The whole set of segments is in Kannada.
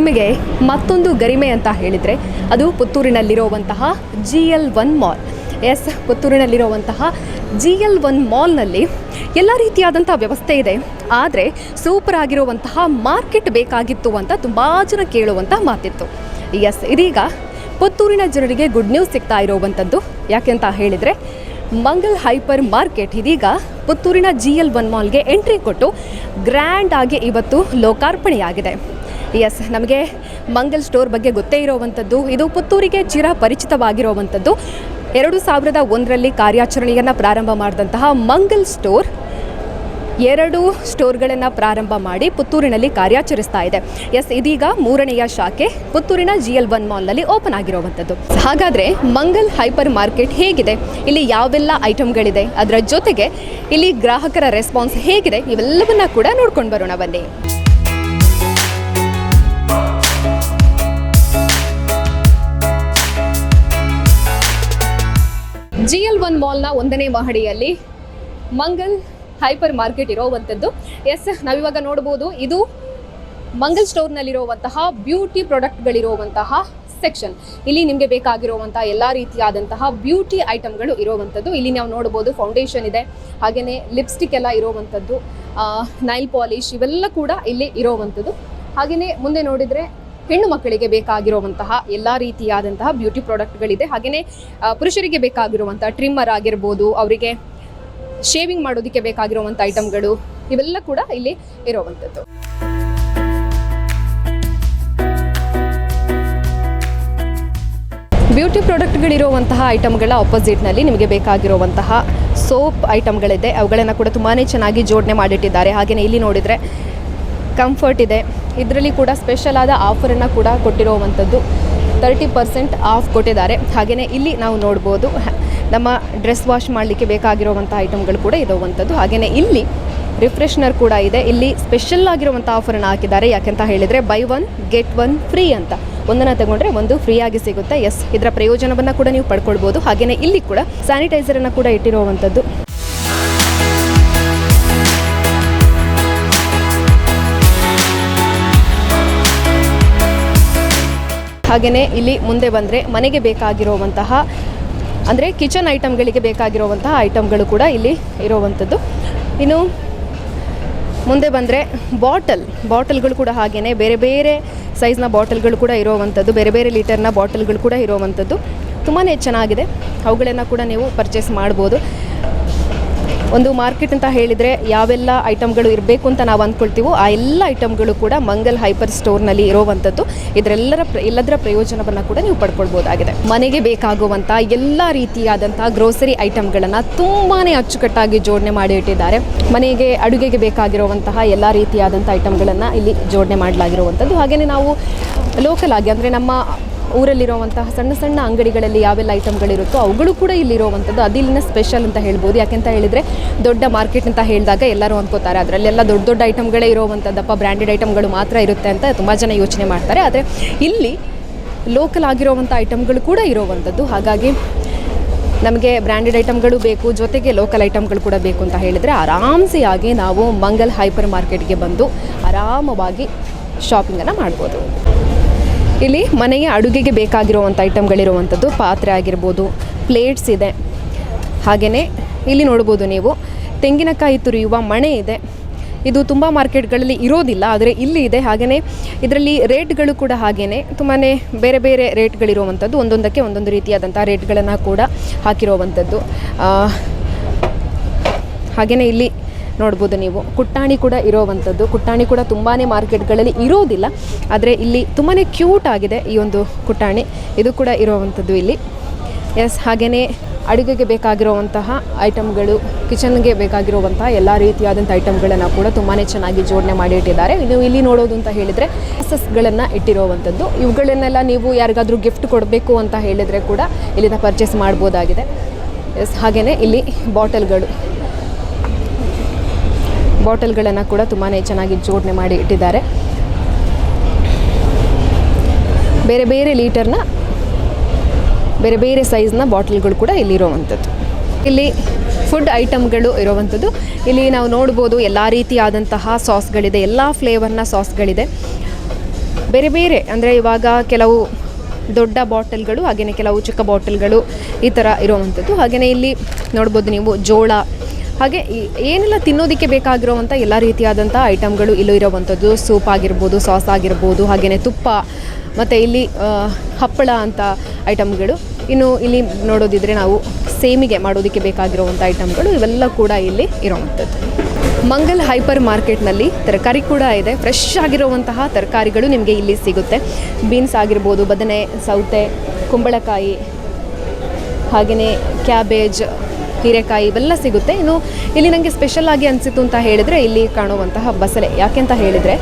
ಹಿರಿಮೆಗೆ ಮತ್ತೊಂದು ಗರಿಮೆ ಅಂತ ಹೇಳಿದರೆ ಅದು ಪುತ್ತೂರಿನಲ್ಲಿರುವಂತಹ G L one mall. Yes ಪುತ್ತೂರಿನಲ್ಲಿರುವಂತಹ G L one ಮಾಲ್ನಲ್ಲಿ ಎಲ್ಲ ರೀತಿಯಾದಂಥ ವ್ಯವಸ್ಥೆ ಇದೆ. ಆದರೆ ಸೂಪರ್ ಆಗಿರುವಂತಹ ಮಾರ್ಕೆಟ್ ಬೇಕಾಗಿತ್ತು ಅಂತ ತುಂಬ ಜನ ಕೇಳುವಂಥ ಮಾತಿತ್ತು. ಎಸ್ ಇದೀಗ ಪುತ್ತೂರಿನ ಜನರಿಗೆ ಗುಡ್ ನ್ಯೂಸ್ ಸಿಗ್ತಾ ಇರುವಂಥದ್ದು ಯಾಕೆಂತ ಹೇಳಿದರೆ ಮಂಗಲ್ ಹೈಪರ್ ಮಾರ್ಕೆಟ್ ಇದೀಗ ಪುತ್ತೂರಿನ ಜಿ ಎಲ್ ಒನ್ ಮಾಲ್ಗೆ ಎಂಟ್ರಿ ಕೊಟ್ಟು ಗ್ರ್ಯಾಂಡ್ ಆಗಿ ಇವತ್ತು ಲೋಕಾರ್ಪಣೆಯಾಗಿದೆ. ಎಸ್ ನಮಗೆ ಮಂಗಲ್ ಸ್ಟೋರ್ ಬಗ್ಗೆ ಗೊತ್ತೇ ಇರುವಂಥದ್ದು. ಇದು ಪುತ್ತೂರಿಗೆ ಚಿರ ಪರಿಚಿತವಾಗಿರುವಂಥದ್ದು. ಎರಡು ಸಾವಿರದ ಒಂದರಲ್ಲಿ ಕಾರ್ಯಾಚರಣೆಯನ್ನು ಪ್ರಾರಂಭ ಮಾಡಿದಂತಹ ಮಂಗಲ್ ಸ್ಟೋರ್ ಎರಡು ಸ್ಟೋರ್ಗಳನ್ನು ಪ್ರಾರಂಭ ಮಾಡಿ ಪುತ್ತೂರಿನಲ್ಲಿ ಕಾರ್ಯಾಚರಿಸ್ತಾ ಇದೆ. ಎಸ್ ಇದೀಗ ಮೂರನೆಯ ಶಾಖೆ ಪುತ್ತೂರಿನ ಜಿ ಎಲ್ ಒನ್ ಮಾಲ್ನಲ್ಲಿ ಓಪನ್ ಆಗಿರುವಂಥದ್ದು. ಹಾಗಾದರೆ ಮಂಗಲ್ ಹೈಪರ್ ಮಾರ್ಕೆಟ್ ಹೇಗಿದೆ? ಇಲ್ಲಿ ಯಾವೆಲ್ಲ ಐಟಮ್ಗಳಿದೆ ಅದರ ಜೊತೆಗೆ ಇಲ್ಲಿ ಗ್ರಾಹಕರ ರೆಸ್ಪಾನ್ಸ್ ಹೇಗಿದೆ? ಇವೆಲ್ಲವನ್ನ ಕೂಡ ನೋಡ್ಕೊಂಡು ಬರೋಣ ಬನ್ನಿ. ಜಿ ಎಲ್ ಒನ್ ಮಾಲ್ನ ಒಂದನೇ ಮಹಡಿಯಲ್ಲಿ ಮಂಗಲ್ ಹೈಪರ್ ಮಾರ್ಕೆಟ್ ಇರೋವಂಥದ್ದು. ಎಸ್ ನಾವಿವಾಗ ನೋಡ್ಬೋದು, ಇದು ಮಂಗಲ್ ಸ್ಟೋರ್ನಲ್ಲಿರುವಂತಹ ಬ್ಯೂಟಿ ಪ್ರಾಡಕ್ಟ್ಗಳಿರುವಂತಹ ಸೆಕ್ಷನ್. ಇಲ್ಲಿ ನಿಮಗೆ ಬೇಕಾಗಿರುವಂತಹ ಎಲ್ಲ ರೀತಿಯಾದಂತಹ ಬ್ಯೂಟಿ ಐಟಮ್ಗಳು ಇರುವಂಥದ್ದು. ಇಲ್ಲಿ ನಾವು ನೋಡ್ಬೋದು ಫೌಂಡೇಶನ್ ಇದೆ ಹಾಗೆಯೇ ಲಿಪ್ಸ್ಟಿಕ್ ಎಲ್ಲ ಇರೋವಂಥದ್ದು ನೈಲ್ ಪಾಲಿಶ್ ಇವೆಲ್ಲ ಕೂಡ ಇಲ್ಲಿ ಇರೋವಂಥದ್ದು. ಹಾಗೆಯೇ ಮುಂದೆ ನೋಡಿದರೆ ಹೆಣ್ಣು ಮಕ್ಕಳಿಗೆ ಬೇಕಾಗಿರುವಂತಹ ಎಲ್ಲ ರೀತಿಯಾದಂತಹ ಬ್ಯೂಟಿ ಪ್ರಾಡಕ್ಟ್ಗಳಿದೆ ಹಾಗೆಯೇ ಪುರುಷರಿಗೆ ಬೇಕಾಗಿರುವಂತಹ ಟ್ರಿಮ್ಮರ್ ಆಗಿರ್ಬೋದು, ಅವರಿಗೆ ಶೇವಿಂಗ್ ಮಾಡೋದಕ್ಕೆ ಬೇಕಾಗಿರುವಂಥ ಐಟಮ್ಗಳು ಇವೆಲ್ಲ ಕೂಡ ಇಲ್ಲಿ ಇರುವಂಥದ್ದು. ಬ್ಯೂಟಿ ಪ್ರಾಡಕ್ಟ್ಗಳಿರುವಂತಹ ಐಟಮ್ಗಳ ಆಪೋಸಿಟ್ನಲ್ಲಿ ನಿಮಗೆ ಬೇಕಾಗಿರುವಂತಹ ಸೋಪ್ ಐಟಮ್ಗಳಿದೆ ಅವುಗಳನ್ನು ಕೂಡ ತುಂಬಾ ಚೆನ್ನಾಗಿ ಜೋಡಣೆ ಮಾಡಿಟ್ಟಿದ್ದಾರೆ. ಹಾಗೆಯೇ ಇಲ್ಲಿ ನೋಡಿದರೆ ಕಂಫರ್ಟ್ ಇದೆ. ಇದರಲ್ಲಿ ಕೂಡ ಸ್ಪೆಷಲ್ ಆದ ಆಫರನ್ನು ಕೂಡ ಕೊಟ್ಟಿರುವಂಥದ್ದು ತರ್ಟಿ ಪರ್ಸೆಂಟ್ ಆಫ್ ಕೊಟ್ಟಿದ್ದಾರೆ. ಹಾಗೆಯೇ ಇಲ್ಲಿ ನಾವು ನೋಡ್ಬೋದು ನಮ್ಮ ಡ್ರೆಸ್ ವಾಶ್ ಮಾಡಲಿಕ್ಕೆ ಬೇಕಾಗಿರುವಂಥ ಐಟಮ್ಗಳು ಕೂಡ ಇರುವಂಥದ್ದು ಹಾಗೆಯೇ ಇಲ್ಲಿ ರಿಫ್ರೆಶ್ನರ್ ಕೂಡ ಇದೆ. ಇಲ್ಲಿ ಸ್ಪೆಷಲ್ ಆಗಿರುವಂಥ ಆಫರನ್ನು ಹಾಕಿದ್ದಾರೆ. ಯಾಕೆಂತ ಹೇಳಿದರೆ buy one get one free ಅಂತ. ಒಂದನ್ನು ತಗೊಂಡ್ರೆ ಒಂದು ಫ್ರೀ ಆಗಿ ಸಿಗುತ್ತೆ. ಎಸ್ ಇದರ ಪ್ರಯೋಜನವನ್ನು ಕೂಡ ನೀವು ಪಡ್ಕೊಳ್ಬೋದು. ಹಾಗೆಯೇ ಇಲ್ಲಿ ಕೂಡ ಸ್ಯಾನಿಟೈಸರನ್ನು ಕೂಡ ಇಟ್ಟಿರುವಂಥದ್ದು ಹಾಗೆಯೇ ಇಲ್ಲಿ ಮುಂದೆ ಬಂದರೆ ಮನೆಗೆ ಬೇಕಾಗಿರುವಂತಹ, ಅಂದರೆ ಕಿಚನ್ ಐಟಮ್ಗಳಿಗೆ ಬೇಕಾಗಿರುವಂತಹ ಐಟಮ್ಗಳು ಕೂಡ ಇಲ್ಲಿ ಇರುವಂಥದ್ದು. ಇನ್ನು ಮುಂದೆ ಬಂದರೆ ಬಾಟಲ್, ಬಾಟಲ್ಗಳು ಕೂಡ ಹಾಗೆಯೇ ಬೇರೆ ಬೇರೆ ಸೈಜ್ನ ಬಾಟಲ್ಗಳು ಕೂಡ ಇರುವಂಥದ್ದು, ಬೇರೆ ಬೇರೆ ಲೀಟರ್ನ ಬಾಟಲ್ಗಳು ಕೂಡ ಇರುವಂಥದ್ದು. ತುಂಬಾ ಚೆನ್ನಾಗಿದೆ. ಅವುಗಳನ್ನು ಕೂಡ ನೀವು ಪರ್ಚೇಸ್ ಮಾಡ್ಬೋದು. ಒಂದು ಮಾರ್ಕೆಟ್ ಅಂತ ಹೇಳಿದರೆ ಯಾವೆಲ್ಲ ಐಟಮ್ಗಳು ಇರಬೇಕು ಅಂತ ನಾವು ಅಂದ್ಕೊಳ್ತೀವೋ ಆ ಎಲ್ಲ ಐಟಮ್ಗಳು ಕೂಡ ಮಂಗಲ್ ಹೈಪರ್ ಸ್ಟೋರ್ನಲ್ಲಿ ಇರೋವಂಥದ್ದು. ಇದರೆಲ್ಲರ ಎಲ್ಲದರ ಪ್ರಯೋಜನವನ್ನು ಕೂಡ ನೀವು ಪಡ್ಕೊಳ್ಬೋದಾಗಿದೆ. ಮನೆಗೆ ಬೇಕಾಗುವಂಥ ಎಲ್ಲ ರೀತಿಯಾದಂಥ ಗ್ರೋಸರಿ ಐಟಮ್ಗಳನ್ನು ತುಂಬಾ ಅಚ್ಚುಕಟ್ಟಾಗಿ ಜೋಡಣೆ ಮಾಡಿ ಇಟ್ಟಿದ್ದಾರೆ. ಮನೆಗೆ, ಅಡುಗೆಗೆ ಬೇಕಾಗಿರುವಂತಹ ಎಲ್ಲ ರೀತಿಯಾದಂಥ ಐಟಮ್ಗಳನ್ನು ಇಲ್ಲಿ ಜೋಡಣೆ ಮಾಡಲಾಗಿರುವಂಥದ್ದು. ಹಾಗೆಯೇ ನಾವು ಲೋಕಲ್ ಆಗಿ, ಅಂದರೆ ನಮ್ಮ ಊರಲ್ಲಿರುವಂತಹ ಸಣ್ಣ ಸಣ್ಣ ಅಂಗಡಿಗಳಲ್ಲಿ ಯಾವೆಲ್ಲ ಐಟಮ್ಗಳಿರುತ್ತೋ ಅವುಗಳು ಕೂಡ ಇಲ್ಲಿರುವಂಥದ್ದು. ಅದು ಇಲ್ಲಿನ ಸ್ಪೆಷಲ್ ಅಂತ ಹೇಳ್ಬೋದು. ಯಾಕೆಂತ ಹೇಳಿದರೆ ದೊಡ್ಡ ಮಾರ್ಕೆಟ್ ಅಂತ ಹೇಳಿದಾಗ ಎಲ್ಲರೂ ಅಂದ್ಕೋತಾರೆ ಅದರಲ್ಲೆಲ್ಲ ದೊಡ್ಡ ದೊಡ್ಡ ಐಟಮ್ಗಳೇ ಇರುವಂಥದ್ದಪ್ಪ. ಬ್ರ್ಯಾಂಡೆಡ್ ಐಟಮ್ಗಳು ಮಾತ್ರ ಇರುತ್ತೆ ಅಂತ ತುಂಬ ಜನ ಯೋಚನೆ ಮಾಡ್ತಾರೆ. ಆದರೆ ಇಲ್ಲಿ ಲೋಕಲ್ ಆಗಿರುವಂಥ ಐಟಮ್ಗಳು ಕೂಡ ಇರುವಂಥದ್ದು. ಹಾಗಾಗಿ ನಮಗೆ ಬ್ರ್ಯಾಂಡೆಡ್ ಐಟಮ್ಗಳು ಬೇಕು. ಜೊತೆಗೆ ಲೋಕಲ್ ಐಟಮ್ಗಳು ಕೂಡ ಬೇಕು ಅಂತ ಹೇಳಿದರೆ ಆರಾಮ್ಸೆಯಾಗಿ ನಾವು ಮಂಗಲ್ ಹೈಪರ್ ಮಾರ್ಕೆಟ್ಗೆ ಬಂದು ಆರಾಮವಾಗಿ ಶಾಪಿಂಗನ್ನು ಮಾಡ್ಬೋದು. ಇಲ್ಲಿ ಮನೆಗೆ ಅಡುಗೆಗೆ ಬೇಕಾಗಿರುವಂಥ ಐಟಮ್ಗಳಿರುವಂಥದ್ದು ಪಾತ್ರೆ ಆಗಿರ್ಬೋದು ಪ್ಲೇಟ್ಸ್ ಇದೆ. ಹಾಗೆಯೇ ಇಲ್ಲಿ ನೋಡ್ಬೋದು ನೀವು, ತೆಂಗಿನಕಾಯಿ ತುರಿಯುವ ಮಣೆ ಇದೆ. ಇದು ತುಂಬ ಮಾರ್ಕೆಟ್ಗಳಲ್ಲಿ ಇರೋದಿಲ್ಲ, ಆದರೆ ಇಲ್ಲಿ ಇದೆ. ಹಾಗೆಯೇ ಇದರಲ್ಲಿ ರೇಟ್ಗಳು ಕೂಡ ಹಾಗೆಯೇ ತುಂಬಾ ಬೇರೆ ಬೇರೆ ರೇಟ್ಗಳಿರುವಂಥದ್ದು, ಒಂದೊಂದಕ್ಕೆ ಒಂದೊಂದು ರೀತಿಯಾದಂಥ ರೇಟ್ಗಳನ್ನು ಕೂಡ ಹಾಕಿರುವಂಥದ್ದು. ಹಾಗೆಯೇ ಇಲ್ಲಿ ನೋಡ್ಬೋದು ನೀವು. ಕುಟ್ಟಾಣಿ ಕೂಡ ಇರೋವಂಥದ್ದು. ಕುಟ್ಟಾಣಿ ಕೂಡ ತುಂಬಾ ಮಾರ್ಕೆಟ್ಗಳಲ್ಲಿ ಇರೋದಿಲ್ಲ. ಆದರೆ ಇಲ್ಲಿ ತುಂಬಾ ಕ್ಯೂಟ್ ಆಗಿದೆ ಈ ಒಂದು ಕುಟ್ಟಾಣಿ. ಇದು ಕೂಡ ಇರೋವಂಥದ್ದು ಇಲ್ಲಿ. ಎಸ್ ಹಾಗೆಯೇ ಅಡುಗೆಗೆ ಬೇಕಾಗಿರುವಂತಹ ಐಟಮ್ಗಳು, ಕಿಚನ್ಗೆ ಬೇಕಾಗಿರುವಂತಹ ಎಲ್ಲ ರೀತಿಯಾದಂಥ ಐಟಮ್ಗಳನ್ನು ಕೂಡ ತುಂಬಾ ಚೆನ್ನಾಗಿ ಜೋಡಣೆ ಮಾಡಿ ಇಟ್ಟಿದ್ದಾರೆ. ಇನ್ನು ಇಲ್ಲಿ ನೋಡೋದು ಅಂತ ಹೇಳಿದರೆ ಗಳನ್ನು ಇಟ್ಟಿರುವಂಥದ್ದು. ಇವುಗಳನ್ನೆಲ್ಲ ನೀವು ಯಾರಿಗಾದರೂ ಗಿಫ್ಟ್ ಕೊಡಬೇಕು ಅಂತ ಹೇಳಿದರೆ ಕೂಡ ಇಲ್ಲಿಂದ ಪರ್ಚೇಸ್ ಮಾಡ್ಬೋದಾಗಿದೆ. ಎಸ್ ಹಾಗೆಯೇ ಇಲ್ಲಿ ಬಾಟಲ್ಗಳು ಬಾಟಲ್ಗಳನ್ನು ಕೂಡ ತುಂಬಾ ಚೆನ್ನಾಗಿ ಜೋಡಣೆ ಮಾಡಿ ಇಟ್ಟಿದ್ದಾರೆ. ಬೇರೆ ಬೇರೆ ಲೀಟರ್ನ, ಬೇರೆ ಬೇರೆ ಸೈಜ್ನ ಬಾಟಲ್ಗಳು ಕೂಡ ಇಲ್ಲಿರುವಂಥದ್ದು ಇಲ್ಲಿ ಫುಡ್ ಐಟಮ್ಗಳು ಇರುವಂಥದ್ದು. ಇಲ್ಲಿ ನಾವು ನೋಡ್ಬೋದು ಎಲ್ಲ ರೀತಿಯಾದಂತಹ ಸಾಸ್ಗಳಿದೆ, ಎಲ್ಲ ಫ್ಲೇವರ್ನ ಸಾಸ್ಗಳಿದೆ. ಬೇರೆ ಬೇರೆ ಅಂದರೆ ಇವಾಗ ಕೆಲವು ದೊಡ್ಡ ಬಾಟಲ್ಗಳು ಹಾಗೆಯೇ ಕೆಲವು ಚಿಕ್ಕ ಬಾಟಲ್ಗಳು ಈ ಥರ ಇರುವಂಥದ್ದು. ಹಾಗೆಯೇ ಇಲ್ಲಿ ನೋಡ್ಬೋದು ನೀವು ಜೋಳ ಹಾಗೆ ಏನೆಲ್ಲ ತಿನ್ನೋದಕ್ಕೆ ಬೇಕಾಗಿರುವಂಥ ಎಲ್ಲ ರೀತಿಯಾದಂಥ ಐಟಮ್ಗಳು ಇಲ್ಲೂ ಇರುವಂಥದ್ದು. ಸೂಪ್ ಆಗಿರ್ಬೋದು, ಸಾಸ್ ಆಗಿರ್ಬೋದು ಹಾಗೆಯೇ ತುಪ್ಪ, ಮತ್ತು ಇಲ್ಲಿ ಹಪ್ಪಳ ಅಂತ ಐಟಮ್ಗಳು. ಇನ್ನು ಇಲ್ಲಿ ನೋಡೋದಿದ್ರೆ ನಾವು ಸೇಮಿಗೆ ಮಾಡೋದಕ್ಕೆ ಬೇಕಾಗಿರುವಂಥ ಐಟಮ್ಗಳು ಇವೆಲ್ಲ ಕೂಡ ಇಲ್ಲಿ ಇರುವಂಥದ್ದು. ಮಂಗಲ್ ಹೈಪರ್ ಮಾರ್ಕೆಟ್ನಲ್ಲಿ ತರಕಾರಿ ಕೂಡ ಇದೆ. ಫ್ರೆಶ್ ಆಗಿರುವಂತಹ ತರಕಾರಿಗಳು ನಿಮಗೆ ಇಲ್ಲಿ ಸಿಗುತ್ತೆ. ಬೀನ್ಸ್ ಆಗಿರ್ಬೋದು, ಬದನೆ, ಸೌತೆ, ಕುಂಬಳಕಾಯಿ ಹಾಗೆಯೇ ಕ್ಯಾಬೇಜ್ ಹೀರೆಕಾಯಿ ಇವೆಲ್ಲ ಸಿಗುತ್ತೆ. ಇನ್ನು ಇಲ್ಲಿ ನನಗೆ ಸ್ಪೆಷಲ್ ಆಗಿ ಅನಿಸಿತು ಅಂತ ಹೇಳಿದರೆ ಇಲ್ಲಿ ಕಾಣುವಂತಹ ಬಸಳೆ. ಯಾಕೆಂತ ಹೇಳಿದರೆ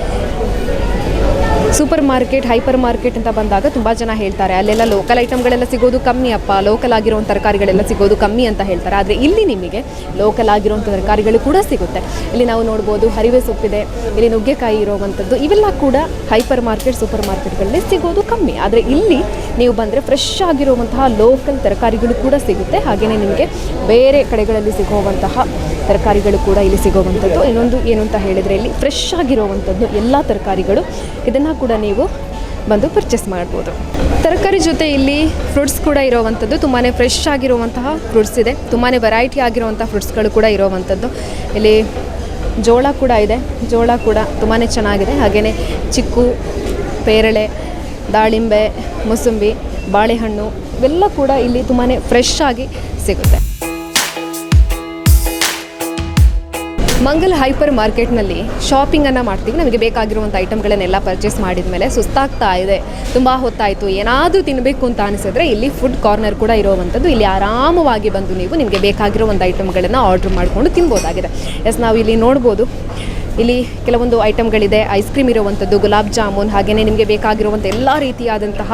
ಸೂಪರ್ ಮಾರ್ಕೆಟ್, ಹೈಪರ್ ಮಾರ್ಕೆಟ್ ಅಂತ ಬಂದಾಗ ತುಂಬ ಜನ ಹೇಳ್ತಾರೆ. ಅಲ್ಲೆಲ್ಲ ಲೋಕಲ್ ಐಟಮ್ಗಳೆಲ್ಲ ಸಿಗೋದು ಕಮ್ಮಿ ಅಪ್ಪ. ಲೋಕಲ್ ಆಗಿರೋ ತರಕಾರಿಗಳೆಲ್ಲ ಸಿಗೋದು ಕಮ್ಮಿ ಅಂತ ಹೇಳ್ತಾರೆ. ಆದರೆ ಇಲ್ಲಿ ನಿಮಗೆ ಲೋಕಲ್ ಆಗಿರೋ ತರಕಾರಿಗಳು ಕೂಡ ಸಿಗುತ್ತೆ. ಇಲ್ಲಿ ನಾವು ನೋಡ್ಬೋದು ಹರಿವೆ ಸೊಪ್ಪಿದೆ, ಇಲ್ಲಿ ನುಗ್ಗೆಕಾಯಿ ಇರೋವಂಥದ್ದು. ಇವೆಲ್ಲ ಕೂಡ ಹೈಪರ್ ಮಾರ್ಕೆಟ್, ಸೂಪರ್ ಮಾರ್ಕೆಟ್ಗಳಲ್ಲಿ ಸಿಗೋದು ಕಮ್ಮಿ. ಆದರೆ ಇಲ್ಲಿ ನೀವು ಬಂದರೆ ಫ್ರೆಶ್ ಆಗಿರುವಂತಹ ಲೋಕಲ್ ತರಕಾರಿಗಳು ಕೂಡ ಸಿಗುತ್ತೆ. ಹಾಗೆಯೇ ನಿಮಗೆ ಬೇರೆ ಕಡೆಗಳಲ್ಲಿ ಸಿಗುವಂತಹ ತರಕಾರಿಗಳು ಕೂಡ ಇಲ್ಲಿ ಸಿಗೋವಂಥದ್ದು. ಇನ್ನೊಂದು ಏನು ಅಂತ ಹೇಳಿದರೆ ಇಲ್ಲಿ ಫ್ರೆಶ್ ಆಗಿರುವಂಥದ್ದು ಎಲ್ಲ ತರಕಾರಿಗಳು. ಇದನ್ನು ಕೂಡ ನೀವು ಬಂದು ಪರ್ಚೇಸ್ ಮಾಡ್ಬೋದು. ತರಕಾರಿ ಜೊತೆ ಇಲ್ಲಿ ಫ್ರೂಟ್ಸ್ ಕೂಡ ಇರೋವಂಥದ್ದು. ತುಂಬಾ ಫ್ರೆಶ್ ಆಗಿರುವಂತಹ ಫ್ರೂಟ್ಸ್ ಇದೆ. ತುಂಬಾ ವೆರೈಟಿ ಆಗಿರುವಂಥ ಫ್ರೂಟ್ಸ್ಗಳು ಕೂಡ ಇರೋವಂಥದ್ದು. ಇಲ್ಲಿ ಜೋಳ ಕೂಡ ಇದೆ. ಜೋಳ ಕೂಡ ತುಂಬಾ ಚೆನ್ನಾಗಿದೆ. ಹಾಗೆಯೇ ಚಿಕ್ಕು, ಪೇರಳೆ, ದಾಳಿಂಬೆ, ಮೂಸಂಬಿ, ಬಾಳೆಹಣ್ಣು ಇವೆಲ್ಲ ಕೂಡ ಇಲ್ಲಿ ತುಂಬಾ ಫ್ರೆಶ್ ಆಗಿ ಸಿಗುತ್ತೆ. ಮಂಗಲ್ ಹೈಪರ್ ಮಾರ್ಕೆಟ್ನಲ್ಲಿ ಶಾಪಿಂಗನ್ನು ಮಾಡ್ತೀವಿ. ನಮಗೆ ಬೇಕಾಗಿರುವಂಥ ಐಟಮ್ಗಳನ್ನೆಲ್ಲ ಪರ್ಚೇಸ್ ಮಾಡಿದ ಮೇಲೆ ಸುಸ್ತಾಗ್ತಾ ಇದೆ. ತುಂಬ ಹೊತ್ತಾಯಿತು. ಏನಾದರೂ ತಿನ್ನಬೇಕು ಅಂತ ಅನಿಸಿದ್ರೆ ಇಲ್ಲಿ ಫುಡ್ ಕಾರ್ನರ್ ಕೂಡ ಇರುವಂಥದ್ದು. ಇಲ್ಲಿ ಆರಾಮವಾಗಿ ಬಂದು ನೀವು ನಿಮಗೆ ಬೇಕಾಗಿರುವಂಥ ಐಟಮ್ಗಳನ್ನು ಆರ್ಡ್ರ್ ಮಾಡಿಕೊಂಡು ತಿನ್ಬೋದಾಗಿದೆ. ಎಸ್ ನಾವು ಇಲ್ಲಿ ನೋಡ್ಬೋದು. ಇಲ್ಲಿ ಕೆಲವೊಂದು ಐಟಮ್ಗಳಿದೆ. ಐಸ್ ಕ್ರೀಮ್ ಇರುವಂಥದ್ದು, ಗುಲಾಬ್ ಜಾಮೂನ್ ಹಾಗೆಯೇ ನಿಮಗೆ ಬೇಕಾಗಿರುವಂಥ ಎಲ್ಲ ರೀತಿಯಾದಂತಹ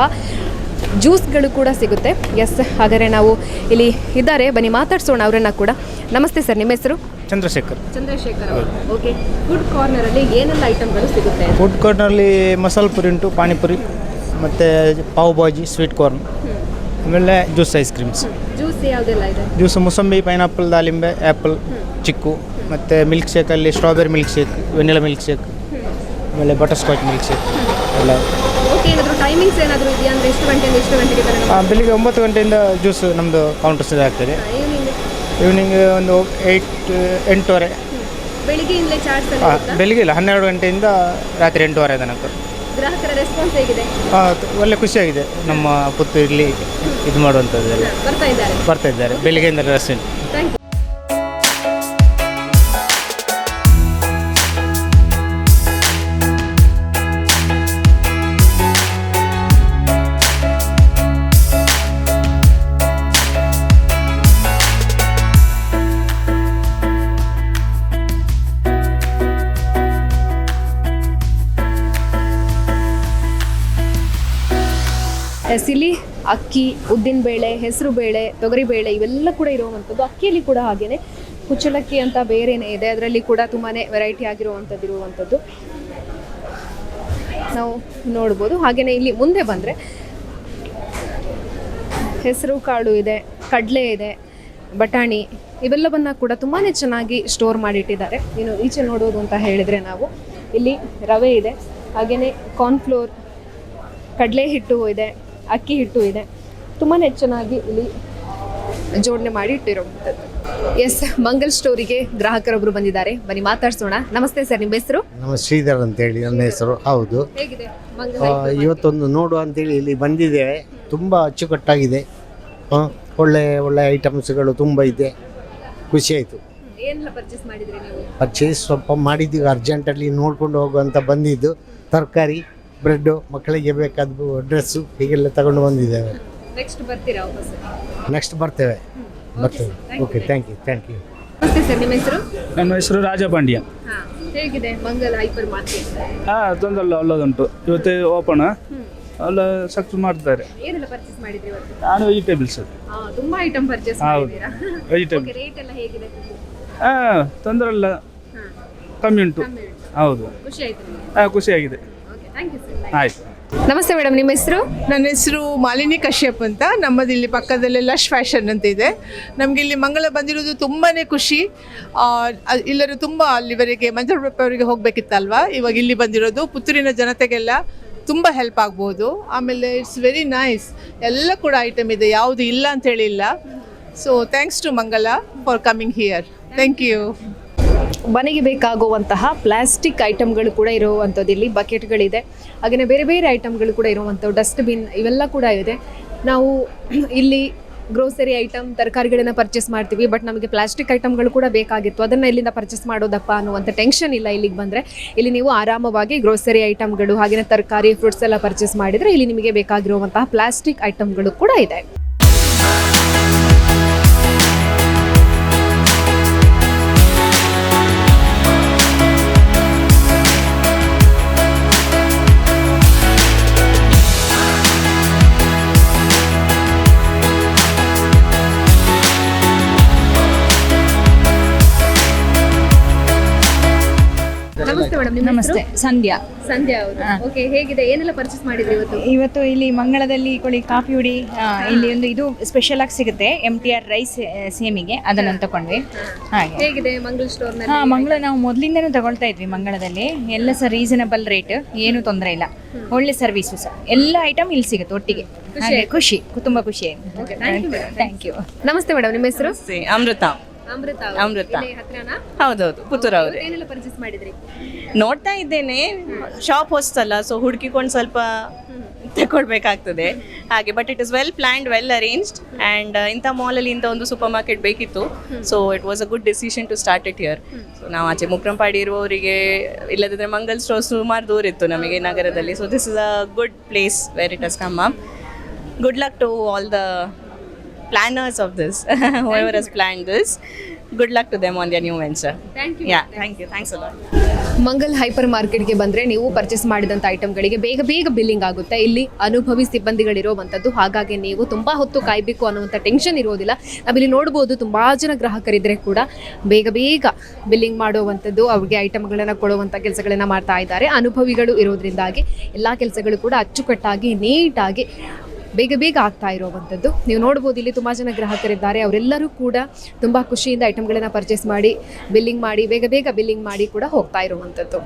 ಜ್ಯೂಸ್ಗಳು ಕೂಡ ಸಿಗುತ್ತೆ. ಎಸ್ ಹಾಗಾದರೆ ನಾವು ಇಲ್ಲಿ ಇದ್ದಾರೆ. ಬನ್ನಿ ಮಾತಾಡ್ಸೋಣ ಅವರನ್ನ ಕೂಡ. ನಮಸ್ತೆ ಸರ್ ನಿಮ್ಮ ಹೆಸರು? ಚಂದ್ರಶೇಖರ್. ಚಂದ್ರಶೇಖರ್ ಅವರು. ಓಕೆ ಫುಡ್ ಕಾರ್ನರಲ್ಲಿ ಏನೆಲ್ಲ ಐಟಮ್ಗಳು ಸಿಗುತ್ತೆ? ಫುಡ್ ಕೋರ್ಟ್ನಲ್ಲಿ ಮಸಾಲೆ ಪುರಿ ಉಂಟು ಪಾನಿಪುರಿ ಮತ್ತು ಪಾವ್ ಬಾಜಿ ಸ್ವೀಟ್ ಕಾರ್ನ್ ಆಮೇಲೆ ಜ್ಯೂಸ್ ಐಸ್ ಕ್ರೀಮ್ಸ್ ಜ್ಯೂಸ್ ಯಾವುದೆಲ್ಲ ಇದೆ? ಜ್ಯೂಸ್ ಮುಸಂಬಿ ಪೈನಾಪಲ್ ದಾಳಿಂಬೆ ಆ್ಯಪಲ್ ಚಿಕ್ಕು ಮತ್ತು milk ಶೇಕಲ್ಲಿ strawberry milk shake vanilla milk shake ಆಮೇಲೆ ಬಟರ್ ಸ್ಕಾಚ್ ಮಿಲ್ಕ್ ಶೇಕ್ ಎಲ್ಲ. ಓಕೆ ಏನಾದರೂ ಟೈಮಿಂಗ್ಸ್ ಏನಾದರೂ ಇದೆಯಾ? ಅಂದರೆ ಎಷ್ಟು ಗಂಟೆಯಿಂದ ಎಷ್ಟು ಗಂಟೆಗೆ ಆ, ಬೆಳಿಗ್ಗೆ ಒಂಬತ್ತು ಗಂಟೆಯಿಂದ ಜ್ಯೂಸ್ ನಮ್ಮದು ಕೌಂಟರ್ಸ್ ಆಗ್ತದೆ. ಈವ್ನಿಂಗ್ ಈವ್ನಿಂಗ್ ಒಂದು ಏಯ್ಟ್ ಎಂಟುವರೆ. ಬೆಳಿಗ್ಗೆಯಿಂದಲೇ ಚಾರ್ಜ್ ಆ, ಬೆಳಿಗ್ಗೆ ಇಲ್ಲ ಹನ್ನೆರಡು ಗಂಟೆಯಿಂದ ರಾತ್ರಿ ಎಂಟುವರೆ ತನಕ. ಗ್ರಾಹಕರ ರೆಸ್ಪಾನ್ಸ್ ಹೇಗಿದೆ? ಆ, ತ- ಒಳ್ಳೆ ಖುಷಿಯಾಗಿದೆ. ನಮ್ಮ ಪುತ್ತೂರಲ್ಲಿ ಇದು ಮಾಡುವಂಥದ್ದೆಲ್ಲ. ಬರ್ತಾ ಇದ್ದಾರೆ. ಬರ್ತಾ ಇದ್ದಾರೆ. ಬೆಳಿಗ್ಗೆಯಿಂದ ರಸ್ ಥ್ಯಾಂಕ್ ಯು ಅಕ್ಕಿ, ಉದ್ದಿನ ಬೇಳೆ, ಹೆಸರು ಬೇಳೆ, ತೊಗರಿ ಬೇಳೆ ಇವೆಲ್ಲ ಕೂಡ ಇರುವಂಥದ್ದು. ಅಕ್ಕಿಯಲ್ಲಿ ಕೂಡ ಹಾಗೆಯೇ ಕುಚ್ಚಲಕ್ಕಿ ಅಂತ ಬೇರೆನೇ ಇದೆ. ಅದರಲ್ಲಿ ಕೂಡ ತುಂಬಾ ವೆರೈಟಿ ಆಗಿರುವಂಥದ್ದು ಇರುವಂಥದ್ದು. ನಾವು ನೋಡ್ಬೋದು. ಹಾಗೆಯೇ ಇಲ್ಲಿ ಮುಂದೆ ಬಂದರೆ ಹೆಸರು ಕಾಳು ಇದೆ, ಕಡಲೆ ಇದೆ, ಬಟಾಣಿ ಇವೆಲ್ಲವನ್ನ ಕೂಡ ತುಂಬಾ ಚೆನ್ನಾಗಿ ಸ್ಟೋರ್ ಮಾಡಿಟ್ಟಿದ್ದಾರೆ. ಇನ್ನು ಈಚೆ ನೋಡೋದು ಅಂತ ಹೇಳಿದರೆ ನಾವು ಇಲ್ಲಿ ರವೆ ಇದೆ. ಹಾಗೆಯೇ ಕಾರ್ನ್ಫ್ಲೋರ್ ಕಡಲೆ ಹಿಟ್ಟು ಇದೆ, ಅಕ್ಕಿ ಹಿಟ್ಟು ಇದೆ. ತುಂಬಾ ಚೆನ್ನಾಗಿ ಇಲ್ಲಿ ಜೋಡಣೆ ಮಾಡಿ ಇಟ್ಟಿರುವಂಥದ್ದು. ಎಸ್ ಮಂಗಲ್ ಸ್ಟೋರಿಗೆ ಗ್ರಾಹಕರೊಬ್ರು ಬಂದಿದ್ದಾರೆ. ಬನ್ನಿ ಮಾತಾಡ್ಸೋಣ. ನಮಸ್ತೆ ಸರ್ ನಿಮ್ಮ ಹೆಸರು? ನಮ್ಮ ಶ್ರೀಧರ್ ಅಂತೇಳಿ ನನ್ನ ಹೆಸರು. ಹೌದು. ಹೇಗಿದೆ? ಆ, ಇವತ್ತೊಂದು ನೋಡು ಅಂತೇಳಿ ಇಲ್ಲಿ ಬಂದಿದ್ದೇವೆ ತುಂಬ ಅಚ್ಚುಕಟ್ಟಾಗಿದೆ. ಆ, ಒಳ್ಳೆ ಒಳ್ಳೆ ಐಟಮ್ಸ್ಗಳು ತುಂಬ ಇದೆ. ಖುಷಿ ಆಯ್ತು. ಏನೆಲ್ಲ ಪರ್ಚೇಸ್ ಮಾಡಿದ್ರಿ ನೀವು? ಪರ್ಚೇಸ್ ಸ್ವಲ್ಪ ಮಾಡಿದ್ದೀವಿ. ಅರ್ಜೆಂಟಲ್ಲಿ ನೋಡ್ಕೊಂಡು ಹೋಗುವಂತ ಬಂದಿದ್ದು. ತರಕಾರಿ ಬ್ರೆಡ್ಡು ಮಕ್ಕಳಿಗೆ ಬೇಕಾದ ಡ್ರೆಸ್ಸು ಹೀಗೆಲ್ಲ ತಗೊಂಡು ಬಂದಿದ್ದೇವೆ. ನೆಕ್ಸ್ಟ್ ಬರ್ತೀರಾ ವಾಪಸ್? ನೆಕ್ಸ್ಟ್ ಬರ್ತೇವೆ. ಬರ್ತೇವೆ. Okay thank you thank you ನಮಸ್ತೆ ಸರ್ ನಿಮ್ಮ ಹೆಸರು? ನನ್ನ ಹೆಸರು ರಾಜಪಾಂಡ್ಯ. ಹಾ ಹೇಗಿದೆ ಮಂಗಲ್ ಹೈಪರ್ ಮಾರ್ಕೆಟ್ ಹಾಂ ತೊಂದರಲ್ಲ ಒಳ್ಳೆದುಂಟು ಇವತ್ತು ಓಪನ್ ಅಲ್ಲ ಸಕ್ಸಸ್ ಮಾಡ್ತಾರೆ ಏನೆಲ್ಲ ಪರ್ಚೇಸ್ ಮಾಡಿದ್ರಿ ಇವತ್ತು? ನಾನು ವೆಜಿಟೇಬಲ್ಸ್ ಹಾ ತುಂಬಾ ಐಟಮ್ ಪರ್ಚೇಸ್ ಹೌದು. ಮಾಡಿದ್ದೀರಾ? ವೆಜಿಟೇಬಲ್ ಓಕೆ ರೇಟ್ ಎಲ್ಲ ಹೇಗಿದೆ ಹಾಂ ತೊಂದರೆ ಇಲ್ಲ ಕಮ್ಮಿ ಉಂಟು. ಹೌದು. ಖುಷಿ ಆಯ್ತು ಹಾಂ ಖುಷಿಯಾಗಿದೆ ಓಕೆ ಥ್ಯಾಂಕ್ ಯು ಸರ್ ಆಯ್ತು. ನಮಸ್ತೆ ಮೇಡಮ್, ನಿಮ್ಮ ಹೆಸರು? ನನ್ನ ಹೆಸರು ಮಾಲಿನಿ ಕಶ್ಯಪ್ ಅಂತ. ನಮ್ಮದು ಇಲ್ಲಿ ಪಕ್ಕದಲ್ಲೇ ಲಶ್ ಫ್ಯಾಷನ್ ಅಂತ ಇದೆ. ನಮಗೆ ಇಲ್ಲಿ ಮಂಗಳ ಬಂದಿರೋದು ತುಂಬಾ ಖುಷಿ. ಎಲ್ಲರೂ ತುಂಬ ಅಲ್ಲಿವರೆಗೆ ಮಂಜುಳಪ್ಪವರಿಗೆ ಹೋಗಬೇಕಿತ್ತಲ್ವಾ? ಇವಾಗ ಇಲ್ಲಿ ಬಂದಿರೋದು. ಪುತ್ತೂರಿನ ಜನತೆಗೆಲ್ಲ ತುಂಬ ಹೆಲ್ಪ್ ಆಗ್ಬೋದು. ಆಮೇಲೆ ಇಟ್ಸ್ ವೆರಿ ನೈಸ್ ಎಲ್ಲ ಕೂಡ ಐಟಮ್ ಇದೆ. ಯಾವುದು ಇಲ್ಲ ಅಂತ ಹೇಳಿಲ್ಲ. So thanks to Mangala for coming here thank you ಮನೆಗೆ ಬೇಕಾಗುವಂತಹ ಪ್ಲಾಸ್ಟಿಕ್ ಐಟಮ್ಗಳು ಕೂಡ ಇರುವಂಥದ್ದು ಇಲ್ಲಿ ಬಕೆಟ್ಗಳಿದೆ. ಹಾಗೆಯೇ ಬೇರೆ ಬೇರೆ ಐಟಮ್ಗಳು ಕೂಡ ಇರುವಂಥವು ಡಸ್ಟ್ಬಿನ್ ಇವೆಲ್ಲ ಕೂಡ ಇದೆ. ನಾವು ಇಲ್ಲಿ ಗ್ರೋಸರಿ ಐಟಮ್ ತರಕಾರಿಗಳನ್ನ ಪರ್ಚೇಸ್ ಮಾಡ್ತೀವಿ, ಬಟ್ ನಮಗೆ ಪ್ಲಾಸ್ಟಿಕ್ ಐಟಮ್ಗಳು ಕೂಡ ಬೇಕಾಗಿತ್ತು. ಅದನ್ನು ಇಲ್ಲಿಂದ ಪರ್ಚೇಸ್ ಮಾಡೋದಪ್ಪ ಅನ್ನುವಂಥ ಟೆನ್ಷನ್ ಇಲ್ಲ ಇಲ್ಲಿಗೆ ಬಂದರೆ. ಇಲ್ಲಿ ನೀವು ಆರಾಮವಾಗಿ ಗ್ರೋಸರಿ ಐಟಮ್ಗಳು ಹಾಗೆಯೇ ತರಕಾರಿ, ಫ್ರೂಟ್ಸ್ ಎಲ್ಲ ಪರ್ಚೇಸ್ ಮಾಡಿದರೆ ಇಲ್ಲಿ ನಿಮಗೆ ಬೇಕಾಗಿರುವಂತಹ ಪ್ಲಾಸ್ಟಿಕ್ ಐಟಮ್ಗಳು ಕೂಡ ಇದೆ. ನಿಮ್ಮ ನಮಸ್ತೆ ಸಂಧ್ಯಾ. ಸಂಧ್ಯಾ ಅವರು. ಓಕೆ ಹೇಗಿದೆ? ಏನೆಲ್ಲ ಪರ್ಚೇಸ್ ಮಾಡಿದ್ರಿ ಇವತ್ತು? ಇವತ್ತು ಇಲ್ಲಿ ಮಂಗಳದಲ್ಲಿ ಕೊಳಿ ಕಾಫಿ ಹುಡಿ ಆ, ಇಲ್ಲಿ ಒಂದು ಇದು ಸ್ಪೆಷಲ್ ಆಗಿ ಸಿಗುತ್ತೆ ಎಂ ಟಿ ಆರ್ ರೈಸ್ ಸೇಮಿಗೆ. ಅದನ್ನು ತಗೊಂಡ್ವಿ. ಹಾಗೆ. ಹೇಗಿದೆ ಮಂಗಳ ಸ್ಟೋರ್ ಹಾ ಮಂಗಳ ನಾವು ಮೊದಲಿಂದನೂ ತಗೊಳ್ತಾ ಇದ್ವಿ ಮಂಗಳದಲ್ಲಿ. ಎಲ್ಲ ಸಹ ರೀಸನಬಲ್ ರೇಟ್ ಏನು ತೊಂದರೆ ಇಲ್ಲ. ಒಳ್ಳೆ ಸರ್ವಿಸು ಸಹ. ಎಲ್ಲ ಐಟಮ್ ಇಲ್ಲಿ ಸಿಗುತ್ತೆ ಒಟ್ಟಿಗೆ. ಹಾಗೆ ಖುಷಿ ತುಂಬಾ ಖುಷಿ. ಥ್ಯಾಂಕ್ ಯು ನಮಸ್ತೆ ಮೇಡಮ್ ನಿಮ್ಮ ಹೆಸರು? ಅಮೃತ. ಅಮೃತ ಹೌದೌದು ಪುತ್ತೂರು ಅವ್ರೆ. ಏನೆಲ್ಲ ಪರ್ಚೇಸ್ ಮಾಡಿದ್ರಿ? ನೋಡ್ತಾ ಇದ್ದೇನೆ. ಶಾಪ್ ಹೊಸ್ತಲ್ಲ ಸೊ ಹುಡುಕಿಕೊಂಡು ಸ್ವಲ್ಪ ತಗೊಳ್ಬೇಕಾಗ್ತದೆ ಹಾಗೆ but it is well planned well arranged and ಇಂಥ ಮಾಲಲ್ಲಿ ಇಂಥ ಒಂದು ಸೂಪರ್ ಮಾರ್ಕೆಟ್ ಬೇಕಿತ್ತು so it was a good decision to start it here so ನಾವು ಆಚೆ ಮುಕ್ರಂಪಾಡಿ ಇರುವವರಿಗೆ ಇಲ್ಲದಿದ್ರೆ ಮಂಗಲ್ ಸ್ಟೋರ್ ಸುಮಾರು ದೂರ ಇತ್ತು ನಮಗೆ ನಗರದಲ್ಲಿ. So this is a good place where it has come up good luck to all the planners of this, whoever has planned this. Good luck to them on their new venture. Thank you. Yeah, thank you. Thanks a lot. Mangal hyper ಮಾರ್ಕೆಟ್ಗೆ ಬಂದರೆ ನೀವು ಪರ್ಚೇಸ್ ಮಾಡಿದಂಥ ಐಟಮ್ಗಳಿಗೆ ಬೇಗ ಬೇಗ ಬಿಲ್ಲಿಂಗ್ ಆಗುತ್ತೆ ಇಲ್ಲಿ ಅನುಭವಿ ಸಿಬ್ಬಂದಿಗಳಿರುವಂಥದ್ದು ಹಾಗಾಗಿ ನೀವು ತುಂಬ ಹೊತ್ತು ಕಾಯಬೇಕು ಅನ್ನುವಂಥ ಟೆನ್ಷನ್ ಇರೋದಿಲ್ಲ ನಾವಿಲ್ಲಿ ನೋಡ್ಬೋದು ತುಂಬ ಜನ ಗ್ರಾಹಕರಿದ್ದರೆ ಕೂಡ ಬೇಗ ಬೇಗ ಬಿಲ್ಲಿಂಗ್ ಮಾಡುವಂಥದ್ದು ಅವ್ರಿಗೆ ಐಟಮ್ಗಳನ್ನು ಕೊಡುವಂಥ ಕೆಲಸಗಳನ್ನು ಮಾಡ್ತಾ ಇದ್ದಾರೆ ಅನುಭವಿಗಳು ಇರೋದ್ರಿಂದಾಗಿ ಎಲ್ಲ ಕೆಲಸಗಳು ಕೂಡ ಅಚ್ಚುಕಟ್ಟಾಗಿ ನೀಟಾಗಿ ಬೇಗ ಬೇಗ ಆಗ್ತಾ ಇರುವಂಥದ್ದು. ನೀವು ನೋಡ್ಬೋದು ಇಲ್ಲಿ ತುಂಬ ಜನ ಗ್ರಾಹಕರಿದ್ದಾರೆ. ಅವರೆಲ್ಲರೂ ಕೂಡ ತುಂಬ ಖುಷಿಯಿಂದ ಐಟಮ್ಗಳನ್ನು ಪರ್ಚೇಸ್ ಮಾಡಿ ಬಿಲ್ಲಿಂಗ್ ಮಾಡಿ ಬೇಗ ಬೇಗ ಬಿಲ್ಲಿಂಗ್ ಮಾಡಿ ಕೂಡ ಹೋಗ್ತಾ ಇರುವಂಥದ್ದು.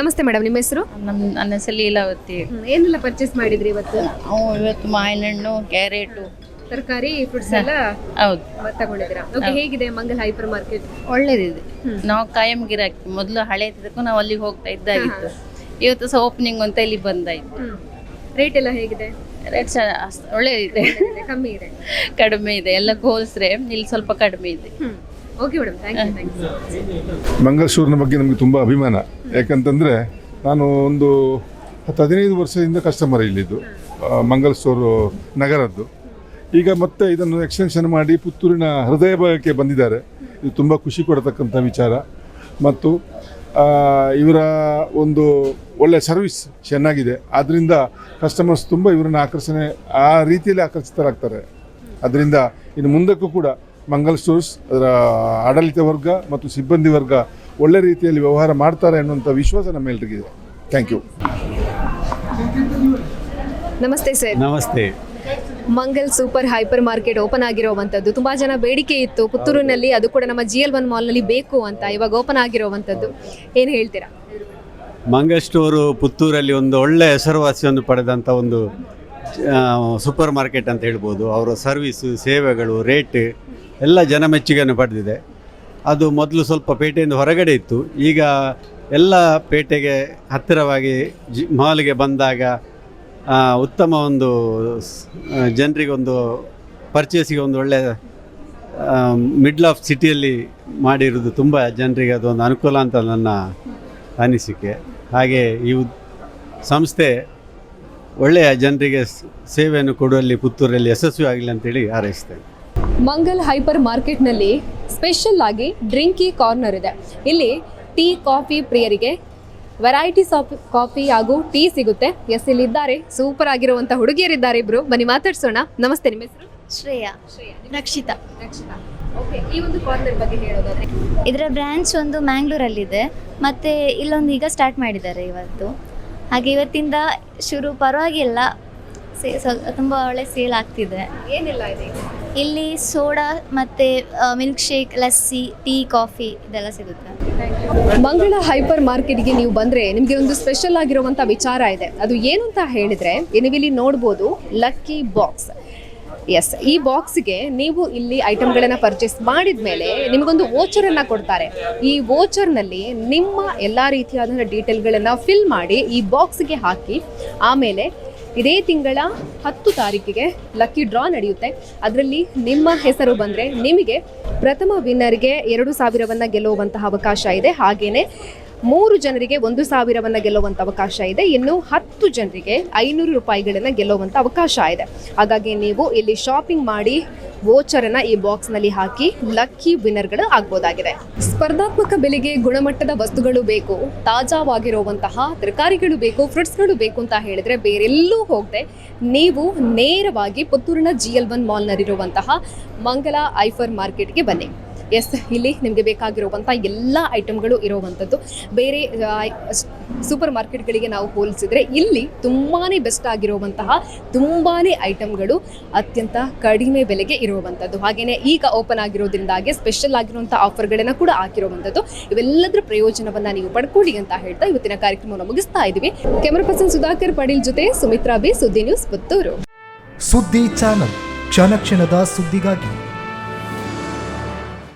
ನಮಸ್ತೆ ಮೇಡಮ್ ನಿಮ್ಮ ಹೆಸರು? ನಮ್ಮ ನನ್ನ ಹೆಸರು ಲೀಲಾವತಿ. ಏನೆಲ್ಲ ಪರ್ಚೇಸ್ ಮಾಡಿದ್ರಿ ಇವತ್ತು? ಇವತ್ತು ಮಾವಿನಹಣ್ಣು ಕ್ಯಾರೆಟು ತರಕಾರಿ ಫ್ರೂಟ್ಸ್ ಎಲ್ಲ ಹೌದು. ತಗೊಂಡಿದ್ದೀರಾ? ಓಕೆ ಹೇಗಿದೆ ಮಂಗಲ್ ಹೈಪರ್ ಮಾರ್ಕೆಟ್ ಒಳ್ಳೇದಿದೆ ನಾವು ಕಾಯಂ ಗಿರಾಕಿ. ಮೊದಲು ಹಳೆ ಇದ್ದಕ್ಕೂ ನಾವು ಅಲ್ಲಿಗೆ ಹೋಗ್ತಾ ಇದ್ದಾಗಿತ್ತು. ಇವತ್ತು ಸಹ ಓಪನಿಂಗ್ ಅಂತ ಇಲ್ಲಿ ಬಂದಾಯ್ತು. ರೇಟ್ ಎಲ್ಲ ಹೇಗಿದೆ? ರೇಟ್ ಇದೆ. ಕಮ್ಮಿ ಇದೆ. ಕಡಿಮೆ ಇದೆ ಎಲ್ಲ ಹೋಲಿಸ್ರೆ ಇಲ್ಲಿ ಸ್ವಲ್ಪ ಕಡಿಮೆ ಇದೆ. Okay madam thank you thank you ಮಂಗಳಸೂರಿನ ಬಗ್ಗೆ ನಮಗೆ ತುಂಬ ಅಭಿಮಾನ. ಯಾಕಂತಂದರೆ ನಾನು ಒಂದು ಹತ್ತು ಹದಿನೈದು ವರ್ಷದಿಂದ ಕಸ್ಟಮರ್ ಇಲ್ಲಿದ್ದು. ಮಂಗಳೂರು ಮಂಗಲ್ ಸ್ಟೋರು ನಗರದ್ದು. ಈಗ ಮತ್ತೆ ಇದನ್ನು ಎಕ್ಸ್ಟೆನ್ಷನ್ ಮಾಡಿ ಪುತ್ತೂರಿನ ಹೃದಯ ಭಾಗಕ್ಕೆ ಬಂದಿದ್ದಾರೆ. ಇದು ತುಂಬ ಖುಷಿ ಕೊಡತಕ್ಕಂಥ ವಿಚಾರ. ಮತ್ತು ಇವರ ಒಂದು ಒಳ್ಳೆ ಸರ್ವಿಸ್ ಚೆನ್ನಾಗಿದೆ. ಆದ್ದರಿಂದ ಕಸ್ಟಮರ್ಸ್ ತುಂಬ ಇವರನ್ನ ಆಕರ್ಷಣೆ ಆ ರೀತಿಯಲ್ಲಿ ಆಕರ್ಷಿತರಾಗ್ತಾರೆ. ಅದರಿಂದ ಇನ್ನು ಮುಂದಕ್ಕೂ ಕೂಡ ಮಂಗಲ್ ಸ್ಟೋರ್ಸ್ ಅದರ ಆಡಳಿತ ವರ್ಗ ಮತ್ತು ಸಿಬ್ಬಂದಿ ವರ್ಗ ಒಳ್ಳೆ ರೀತಿಯಲ್ಲಿ ವ್ಯವಹಾರ ಮಾಡ್ತಾರೆ ಅನ್ನುವಂಥ ವಿಶ್ವಾಸ ನಮ್ಮೆಲ್ಲರಿಗಿದೆ ಥ್ಯಾಂಕ್ ಯು ನಮಸ್ತೆ ಸರ್. ನಮಸ್ತೆ. Mangal super hyper market open ಆಗಿರುವಂಥದ್ದು. ತುಂಬ ಜನ ಬೇಡಿಕೆ ಇತ್ತು. ಪುತ್ತೂರಿನಲ್ಲಿ ಅದು ಕೂಡ ನಮ್ಮ ಜಿ ಎಲ್ ಒನ್ ಮಾಲ್ನಲ್ಲಿ ಬೇಕು ಅಂತ ಇವಾಗ ಓಪನ್ ಆಗಿರುವಂಥದ್ದು. ಏನು ಹೇಳ್ತೀರಾ? ಮಂಗಲ್ ಸ್ಟೋರು ಪುತ್ತೂರಲ್ಲಿ ಒಂದು ಒಳ್ಳೆಯ ಹೆಸರುವಾಸಿಯನ್ನು ಪಡೆದಂಥ ಒಂದು ಸೂಪರ್ ಮಾರ್ಕೆಟ್ ಅಂತ ಹೇಳ್ಬೋದು. ಅವರ ಸರ್ವಿಸ್ ಸೇವೆಗಳು ರೇಟ್ ಎಲ್ಲ ಜನ ಜನಮೆಚ್ಚುಗೆಯನ್ನು ಪಡೆದಿದೆ. ಅದು ಮೊದಲು ಸ್ವಲ್ಪ ಪೇಟೆಯಿಂದ ಹೊರಗಡೆ ಇತ್ತು. ಈಗ ಎಲ್ಲ ಪೇಟೆಗೆ ಹತ್ತಿರವಾಗಿ ಜಿ ಮಾಲ್ಗೆ ಬಂದಾಗ ಉತ್ತಮ ಒಂದು ಸ್- ಆ, ಜನರಿಗೆ ಒಂದು ಪರ್ಚೇಸಿಗೆ ಒಂದು ಒಳ್ಳೆಯ ಮಿಡ್ಲ್ ಆಫ್ ಸಿಟಿಯಲ್ಲಿ ಮಾಡಿರೋದು ತುಂಬ ಜನರಿಗೆ ಅದೊಂದು ಅನುಕೂಲ ಅಂತ ನನ್ನ ಅನಿಸಿಕೆ. ಹಾಗೆ ಈ ಸಂಸ್ಥೆ ಒಳ್ಳೆಯ ಜನರಿಗೆ ಸೇವೆಯನ್ನು ಕೊಡುವಲ್ಲಿ ಪುತ್ತೂರಲ್ಲಿ ಯಶಸ್ವಿ ಆಗಲಿ ಅಂತೇಳಿ ಹಾರೈಸ್ತೇನೆ. ಮಂಗಲ್ ಹೈಪರ್ ಮಾರ್ಕೆಟ್ನಲ್ಲಿ ಸ್ಪೆಷಲ್ ಆಗಿ ಡ್ರಿಂಕಿ ಕಾರ್ನರ್ ಇದೆ. ಇಲ್ಲಿ ಟೀ ಕಾಫಿ ಪ್ರಿಯರಿಗೆ ವೆರೈಟೀಸ್ ಆಫ್ ಕಾಫಿ ಹಾಗೂ ಟೀ ಸಿಗುತ್ತೆ. ಎಸ್ ಇಲ್ಲಿ ಇದ್ದಾರೆ ಸೂಪರ್ ಆಗಿರುವಂಥ ಹುಡುಗಿಯರಿದ್ದಾರೆ ಇಬ್ರು. ಬನ್ನಿ ಮಾತಾಡ್ಸೋಣ. ನಮಸ್ತೆ ನಿಮ್ಮ ಹೆಸರು? ಶ್ರೇಯಾ. ರಕ್ಷಿತಾ. ಓಕೆ ಈ ಒಂದು ಕಾರ್ನರ್ ಬಗ್ಗೆ ಹೇಳೋದಾದ್ರೆ? ಇದರ ಬ್ರ್ಯಾಂಚ್ ಒಂದು ಮ್ಯಾಂಗ್ಳೂರಲ್ಲಿದೆ. ಮತ್ತೆ ಇಲ್ಲೊಂದು ಈಗ ಸ್ಟಾರ್ಟ್ ಮಾಡಿದ್ದಾರೆ ಇವತ್ತು. ಹಾಗೆ ಇವತ್ತಿಂದ ಶುರು ಪರವಾಗಿಲ್ಲ. ಸೇ ತುಂಬ ಒಳ್ಳೆ ಸೇಲ್ ಆಗ್ತಿದೆ. ಏನೆಲ್ಲ ಇದೆ ಇಲ್ಲಿ ಸೋಡಾ ಮತ್ತು milk shake lassi, tea, coffee ಇದೆಲ್ಲ ಸಿಗುತ್ತೆ. ಮಂಗಳ ಹೈಪರ್ ಮಾರ್ಕೆಟ್ಗೆ ನೀವು ಬಂದ್ರೆ ನಿಮಗೆ ಒಂದು ಸ್ಪೆಷಲ್ ಆಗಿರುವಂತ ವಿಚಾರ ಇದೆ. ಅದು ಏನು ಅಂತ ಹೇಳಿದ್ರೆ ಇಲ್ಲಿ ನೋಡ್ಬೋದು, ಲಕ್ಕಿ ಬಾಕ್ಸ್. ಎಸ್ ಈ ಬಾಕ್ಸ್ಗೆ ನೀವು ಇಲ್ಲಿ ಐಟಮ್ಗಳನ್ನು ಪರ್ಚೇಸ್ ಮಾಡಿದ ಮೇಲೆ ನಿಮಗೊಂದು ವೋಚರನ್ನು ಕೊಡ್ತಾರೆ. ಈ ವೋಚರ್ನಲ್ಲಿ ನಿಮ್ಮ ಎಲ್ಲ ರೀತಿಯಾದಂಥ ಡೀಟೇಲ್ಗಳನ್ನು ಫಿಲ್ ಮಾಡಿ ಈ ಬಾಕ್ಸ್ಗೆ ಹಾಕಿ, ಆಮೇಲೆ ಇದೇ ತಿಂಗಳ ಹತ್ತು ತಾರೀಕಿಗೆ ಲಕ್ಕಿ ಡ್ರಾ ನಡೆಯುತ್ತೆ. ಅದರಲ್ಲಿ ನಿಮ್ಮ ಹೆಸರು ಬಂದರೆ ನಿಮಗೆ ಪ್ರಥಮ ವಿನ್ನರ್ಗೆ ಎರಡು ಸಾವಿರವನ್ನು ಗೆಲ್ಲುವಂತಹ ಅವಕಾಶ ಇದೆ. ಹಾಗೆಯೇ ಮೂರು ಜನರಿಗೆ ಒಂದು ಸಾವಿರವನ್ನು ಗೆಲ್ಲುವಂಥ ಅವಕಾಶ ಇದೆ. ಇನ್ನು ಹತ್ತು ಜನರಿಗೆ ಐನೂರು ರೂಪಾಯಿಗಳನ್ನು ಗೆಲ್ಲುವಂಥ ಅವಕಾಶ ಇದೆ. ಹಾಗಾಗಿ ನೀವು ಇಲ್ಲಿ ಶಾಪಿಂಗ್ ಮಾಡಿ ವೋಚರನ್ನು ಈ ಬಾಕ್ಸ್ನಲ್ಲಿ ಹಾಕಿ ಲಕ್ಕಿ ವಿನ್ನರ್ಗಳು ಆಗ್ಬೋದಾಗಿದೆ. ಸ್ಪರ್ಧಾತ್ಮಕ ಬೆಲೆಗೆ ಗುಣಮಟ್ಟದ ವಸ್ತುಗಳು ಬೇಕು, ತಾಜಾವಾಗಿರುವಂತಹ ತರಕಾರಿಗಳು ಬೇಕು ಫ್ರೂಟ್ಸ್ಗಳು ಬೇಕು ಅಂತ ಹೇಳಿದ್ರೆ ಬೇರೆಲ್ಲೂ ಹೋಗದೆ ನೀವು ನೇರವಾಗಿ ಪುತ್ತೂರಿನ ಜಿ ಎಲ್ ಒನ್ ಮಾಲ್ನಲ್ಲಿರುವಂತಹ ಮಂಗಲ ಐಫರ್ ಮಾರ್ಕೆಟ್ಗೆ ಬನ್ನಿ. ಎಸ್ ಇಲ್ಲಿ ನಿಮಗೆ ಬೇಕಾಗಿರುವಂಥ ಎಲ್ಲ ಐಟಮ್ಗಳು ಇರುವಂಥದ್ದು ಬೇರೆ ಸೂಪರ್ ಮಾರ್ಕೆಟ್ಗಳಿಗೆ ನಾವು ಹೋಲಿಸಿದ್ರೆ ಇಲ್ಲಿ ತುಂಬಾ ಬೆಸ್ಟ್ ಆಗಿರುವಂತಹ ತುಂಬಾ ಐಟಮ್ಗಳು ಅತ್ಯಂತ ಕಡಿಮೆ ಬೆಲೆಗೆ ಇರುವಂಥದ್ದು ಹಾಗೆಯೇ ಈಗ ಓಪನ್ ಆಗಿರೋದ್ರಿಂದಾಗಿ ಸ್ಪೆಷಲ್ ಆಗಿರುವಂಥ ಆಫರ್ಗಳನ್ನು ಕೂಡ ಹಾಕಿರುವಂಥದ್ದು ಇವೆಲ್ಲದರ ಪ್ರಯೋಜನವನ್ನು ನೀವು ಪಡ್ಕೊಳ್ಳಿ ಅಂತ ಹೇಳ್ತಾ ಇವತ್ತಿನ ಕಾರ್ಯಕ್ರಮವನ್ನು ಮುಗಿಸ್ತಾ ಇದ್ದೀವಿ. ಕ್ಯಾಮರಾ ಪರ್ಸನ್ ಸುಧಾಕರ್ ಪಾಟೀಲ್ ಜೊತೆ Sumitra B Suddi news Puttur. Suddi channel. ಕ್ಷಣ ಕ್ಷಣದ ಸುದ್ದಿಗಾಗಿ